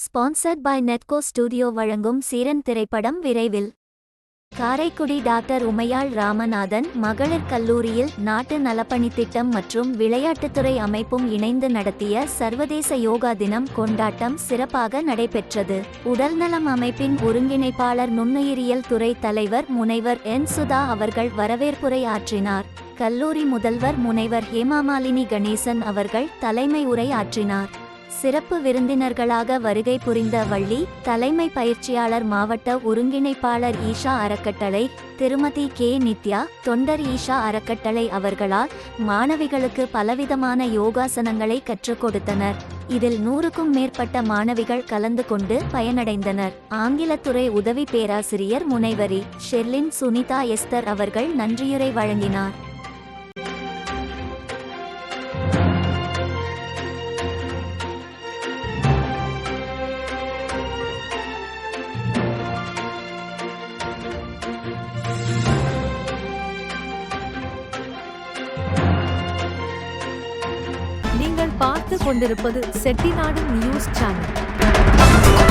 Sponsored by நெட்கோ studio வழங்கும் சீரன் திரைப்படம் விரைவில். காரைக்குடி டாக்டர் உமையாள் ராமநாதன் மகளிர் கல்லூரியில் நாட்டு நலப்பணி திட்டம் மற்றும் விளையாட்டுத்துறை அமைப்பும் இணைந்து நடத்திய சர்வதேச யோகா தினம் கொண்டாட்டம் சிறப்பாக நடைபெற்றது. உடல்நலம் அமைப்பின் ஒருங்கிணைப்பாளர் நுண்ணுயிரியல் துறை தலைவர் முனைவர் என். சுதா அவர்கள் வரவேற்புரை ஆற்றினார். கல்லூரி முதல்வர் முனைவர் ஹேமாமாலினி கணேசன் அவர்கள் தலைமை உரை ஆற்றினார். சிறப்பு விருந்தினர்களாக வருகை புரிந்த வள்ளி தலைமை பயிற்சியாளர் மாவட்ட ஒருங்கிணைப்பாளர் ஈஷா அறக்கட்டளை திருமதி கே. நித்யா தொண்டர் ஈஷா அறக்கட்டளை அவர்களால் மாணவிகளுக்கு பலவிதமான யோகாசனங்களை கற்றுக் கொடுத்தனர். இதில் நூறுக்கும் மேற்பட்ட மாணவிகள் கலந்து கொண்டு பயனடைந்தனர். ஆங்கிலத்துறை உதவி பேராசிரியர் முனைவரி ஷெர்லின் சுனிதா எஸ்தர் அவர்கள் நன்றியுரை வழங்கினார். நீங்கள் பார்த்து கொண்டிருப்பது செட்டிநாடு நியூஸ் சேனல்.